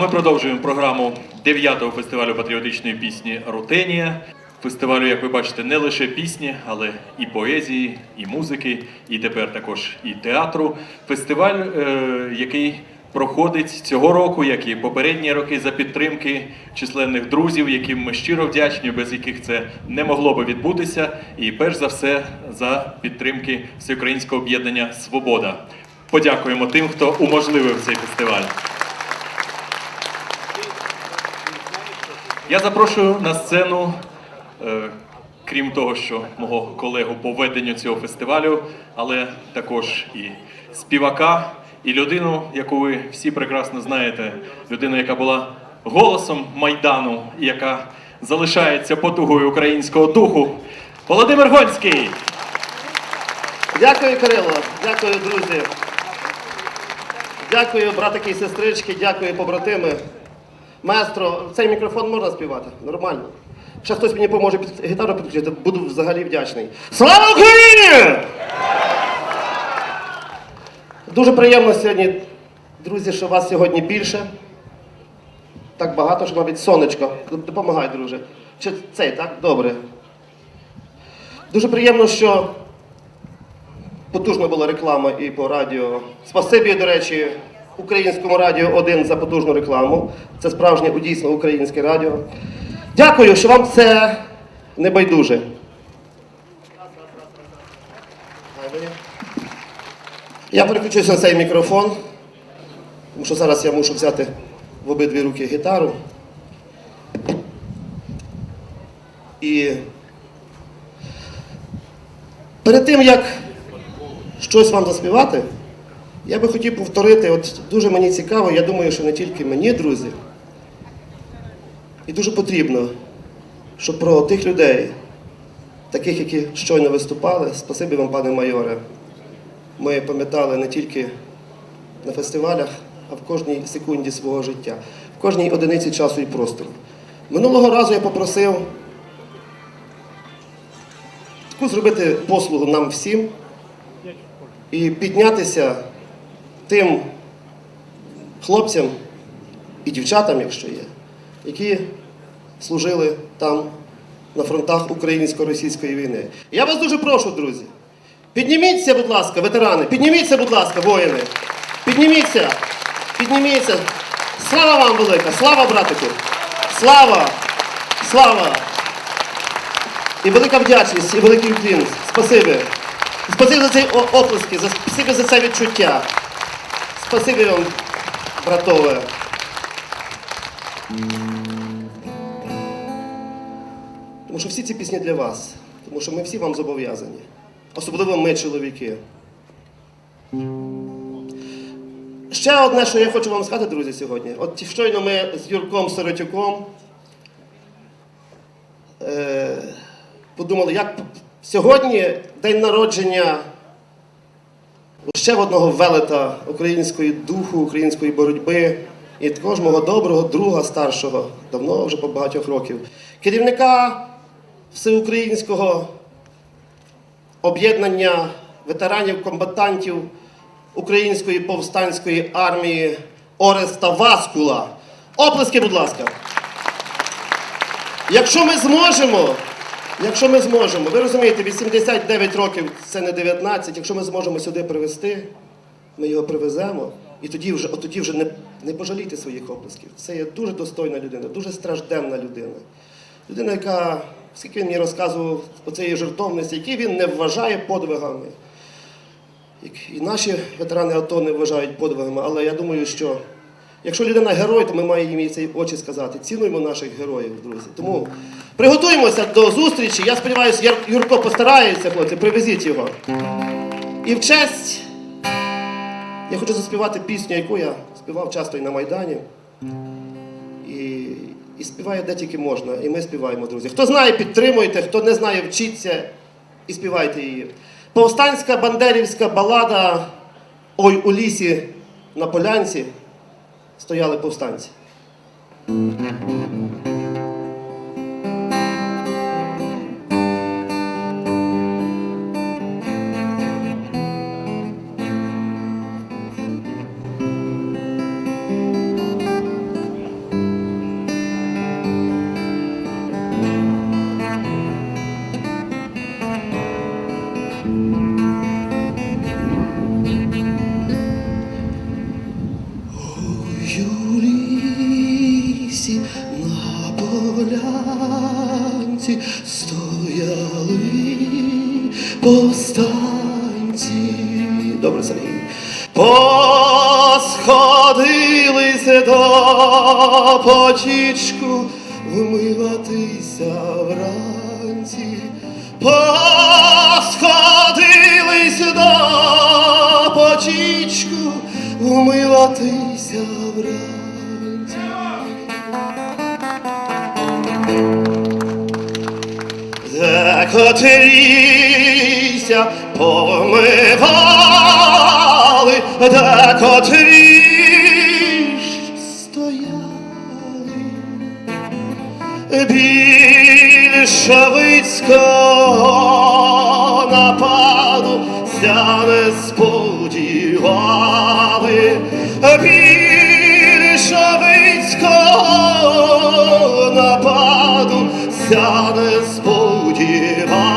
ми продовжуємо програму 9-го фестивалю патріотичної пісні Рутенія. Фестивалю, як ви бачите, не лише пісні, але і поезії, і музики, і тепер також і театру. Фестиваль, е, який проходить цього року, як і попередні роки, за підтримки численних друзів, яким ми щиро вдячні, без яких це не могло би відбутися. І перш за все за підтримки Всеукраїнського об'єднання Свобода. Подякуємо тим, хто уможливив цей фестиваль. Я запрошую на сцену, е, крім того, що мого колегу по веденню цього фестивалю, але також і співака, і людину, яку ви всі прекрасно знаєте, людину, яка була голосом Майдану, і яка залишається потугою українського духу. Володимир Гонський! Дякую, Кирило. Дякую, друзі. Дякую, братики і сестрички, дякую, побратими. Маестро, цей мікрофон можна співати? Нормально. Ще хтось мені поможе під гітару підключити, буду взагалі вдячний. Слава Україні! Дуже приємно сьогодні, друзі, що вас сьогодні більше. Так багато, що навіть сонечко. Допомагай, друже. Чи цей, так? Добре. Дуже приємно, що Потужна була реклама і по радіо. Спасибі, до речі, українському радіо 1 за потужну рекламу. Це справжнє дійсно українське радіо. Дякую, що вам це не байдуже. Я переключуся на цей мікрофон, тому що зараз я мушу взяти в обидві руки гітару. І перед тим як щось вам заспівати, я би хотів повторити, от дуже мені цікаво, я думаю, що не тільки мені, друзі, і дуже потрібно, щоб про тих людей, таких, які щойно виступали, спасибі вам, пане майоре, ми пам'ятали не тільки на фестивалях, а в кожній секунді свого життя, в кожній одиниці часу і простору. Минулого разу я попросив таку зробити послугу нам всім і піднятися тим хлопцям і дівчатам, якщо є, які служили там на фронтах українсько-російської війни. Я вас дуже прошу, друзі, підніміться, будь ласка, ветерани, підніміться, будь ласка, воїни. Підніміться, підніміться. Слава вам велика, слава, братику! Слава! Слава! І велика вдячність, і великий уклін. Спасибі. Спасибі за о- оплески, спасибі за це відчуття. Спасибі вам, братове. Тому що всі ці пісні для вас. Тому що ми всі вам зобов'язані. Особливо ми, чоловіки. Ще одне, що я хочу вам сказати, друзі, сьогодні. От щойно ми з Юрком Сиротюком е, подумали, як сьогодні день народження ще в одного велета української духу, української боротьби і також мого доброго друга старшого, давно вже по багатьох років, керівника всеукраїнського об'єднання ветеранів, комбатантів Української повстанської армії Ореста Васкула. Оплески, будь ласка. Якщо ми зможемо, якщо ми зможемо, ви розумієте, 89 років це не 19, якщо ми зможемо сюди привезти, ми його привеземо, і тоді вже, от тоді вже не, не пожалійте своїх оплесків. Це є дуже достойна людина, дуже стражденна людина. Людина, яка, скільки він мені розказував оцеї жертовності, які він не вважає подвигами. І наші ветерани АТО не вважають подвигами, але я думаю, що якщо людина герой, то ми маємо їй ці очі сказати. Цінуємо наших героїв, друзі. Тому приготуємося до зустрічі. Я сподіваюся, Юрко постарається, хлопці, привезіть його. І в честь я хочу заспівати пісню, яку я співав часто і на Майдані. І, і співаю де тільки можна. І ми співаємо, друзі. Хто знає, підтримуйте, хто не знає, вчіться і співайте її. Повстанська бандерівська балада Ой у лісі на полянці стояли повстанці. Полянці стояли повстанці. Добре, Сергій. Посходилися до потічку вмиватися вранці. Посходились до потічку вмиватися вранці. Котріся помивали, де котрі стояли більшовицького нападу ся не сподівали більшовицького нападу ся не сподівали. 别怕。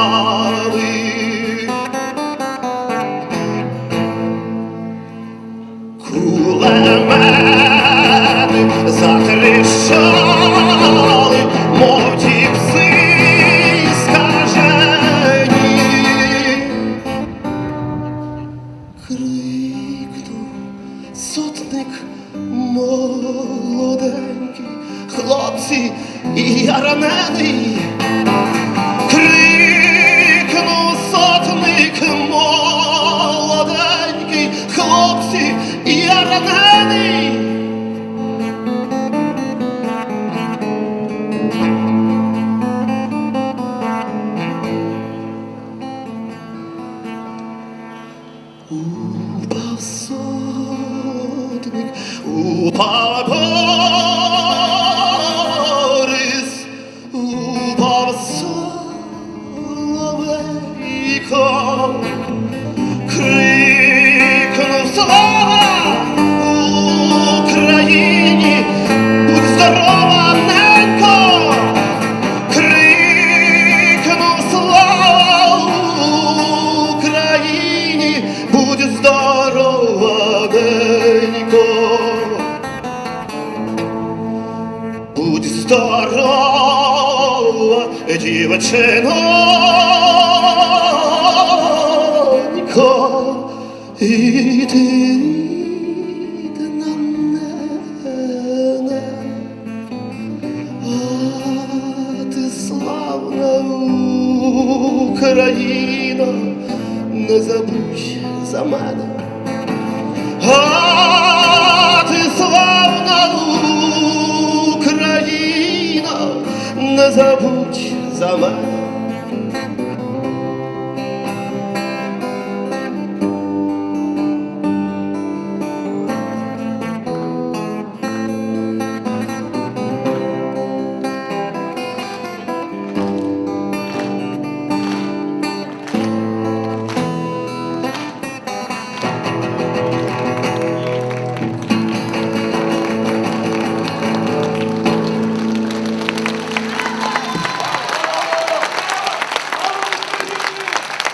Упав сотник, упав Борис, Здорова, дівчинонько, і ти рідна мене. Ти славна Україна, не забудь за мене. Не забудь за мене.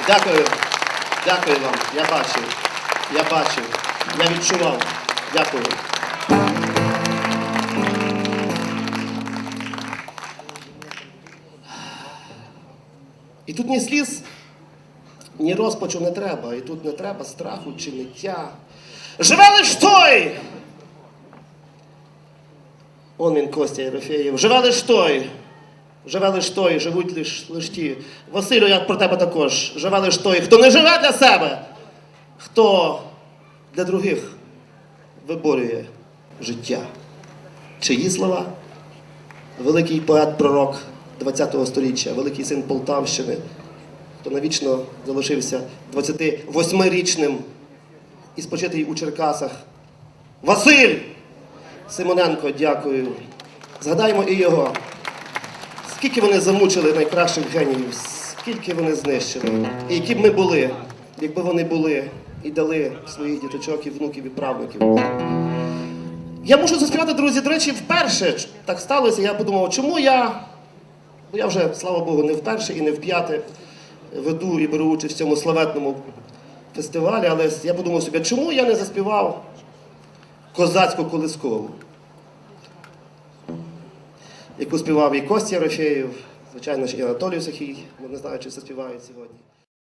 Дякую. Дякую вам. Я бачив. Я бачив. Я відчував. Дякую. І тут ні сліз, ні розпачу не треба. І тут не треба страху чи ниття. Живе лиш той! Он він Костя Єрофеєв. Живе лиш той. Живе лиш той, живуть лиш, лиш ті. Василю, я про тебе також. Живе лиш той, хто не живе для себе, хто для других виборює життя. Чиї слова? Великий поет-пророк ХХ століття, великий син Полтавщини, хто навічно залишився 28-річним і спочитий у Черкасах. Василь Симоненко, дякую. Згадаємо і його. Скільки вони замучили найкращих геніїв, скільки вони знищили. І які б ми були, якби вони були і дали своїх діточок і внуків і правнуків. Я мушу заспівати, друзі, до речі, вперше так сталося. Я подумав, чому я, бо я вже, слава Богу, не вперше і не вп'яте веду і беру участь в цьому славетному фестивалі, але я подумав собі, чому я не заспівав козацьку колискову? Яку співав і Костя Рофеєв, звичайно ж, і Анатолій Сахій, не знаю, чи це співають сьогодні.